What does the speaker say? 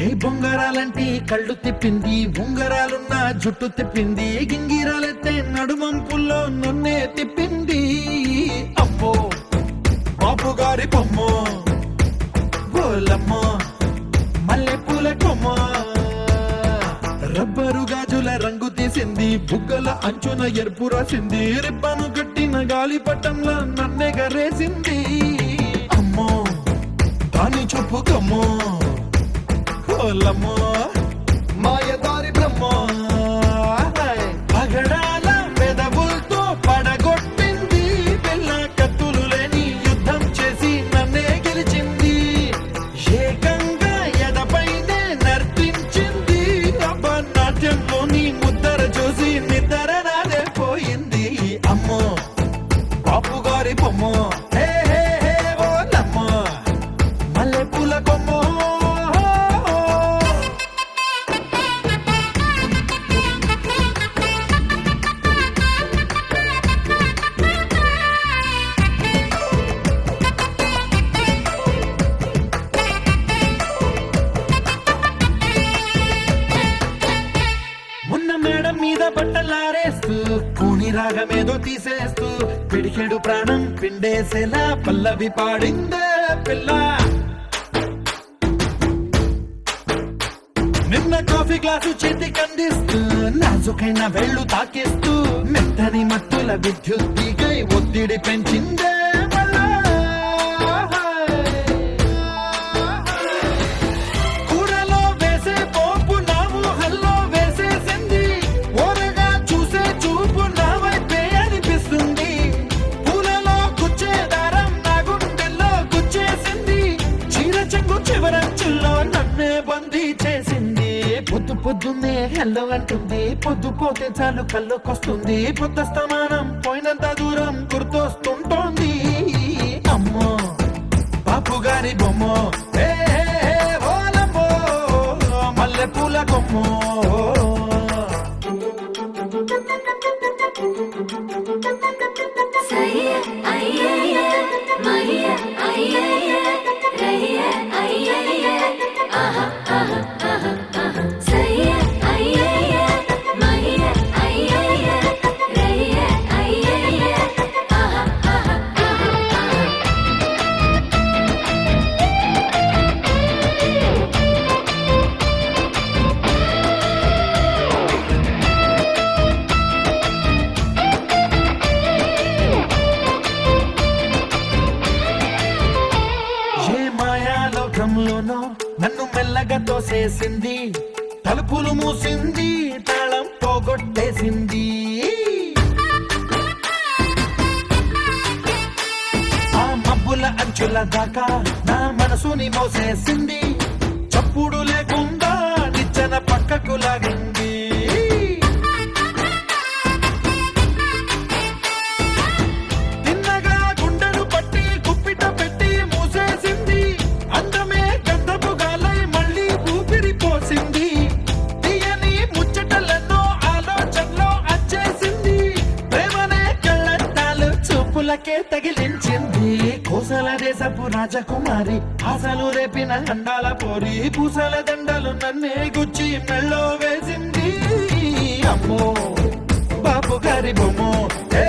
ఏ బొంగరాలంటి కళ్ళు తిప్పింది ఉంగరాలున్న జుట్టు తిప్పింది గింగిరాలెత్తే నడుమంపుల్లో నన్నే తిప్పింది. అమ్మో బాబు గారి బొమ్మో బోలమ్మ మల్లె పూల కొమ్మ. రబ్బరు గాజుల రంగు తీసింది బుగ్గల అంచున ఎరుపు రాసింది రిబ్బను కట్టిన గాలి పట్టంలో నన్నెగరేసింది. అమ్మో దాని చూపు కమ్మో. కోలమ్మో బట్టలారేస్తూ కూని రాగమేదో తీసేస్తూ పిడికెడు ప్రాణం పిండేసేలా పల్లవి పాడిందే పిల్ల. నిన్న కాఫీ గ్లాసు చేతికి అందిస్తూ నాజుకైన వెళ్ళు తాకేస్తూ మెత్తని మత్తుల విద్యుత్ తీగై ఒత్తిడి పెంచిందే పొద్దున్నే హెల్లో అంటుంది. పొద్దు పోతే చాలు కళ్ళొకొస్తుంది. పొద్దు స్తమానం పోయినంత దూరం గుర్తొస్తుంటోంది. అమ్మో బాపు గారి బొమ్మ మల్లె పూల కొమ్మ. మెల్లగా తలుపులు మూసింది. తాళం పోగొట్టేసింది. ఆ మబ్బుల అంచుల దాకా నా మనసుని మోసేసింది. చూపులకే తగిలించింది. కోసల దేశపు రాజకుమారి ఆశలు రేపిన అండాల పోరి పూసల దండలు నన్నే గుచ్చి మెళ్ళో వేసింది. అమ్మో బాపు గారి బొమ్మో ఏ